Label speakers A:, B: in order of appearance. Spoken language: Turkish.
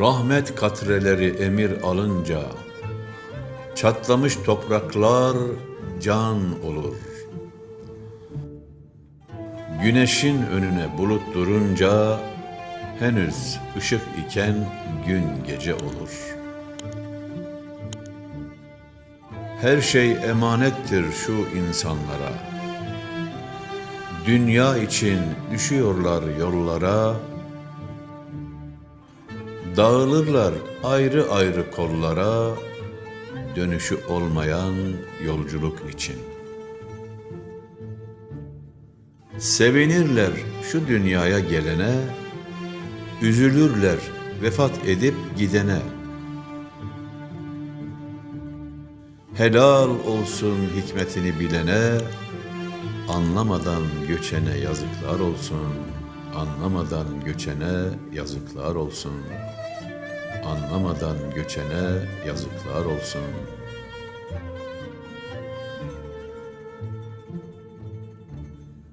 A: Rahmet katreleri emir alınca Çatlamış topraklar can olur. Güneşin önüne bulut durunca henüz ışık iken gün gece olur. Her şey emanettir şu insanlara. Dünya için düşüyorlar yollara. Dağılırlar ayrı ayrı kollara dönüşü olmayan yolculuk için. Sevinirler şu dünyaya gelene, üzülürler vefat edip gidene. Helal olsun hikmetini bilene, anlamadan göçene yazıklar olsun. Anlamadan göçene yazıklar olsun. Anlamadan göçene yazıklar olsun.''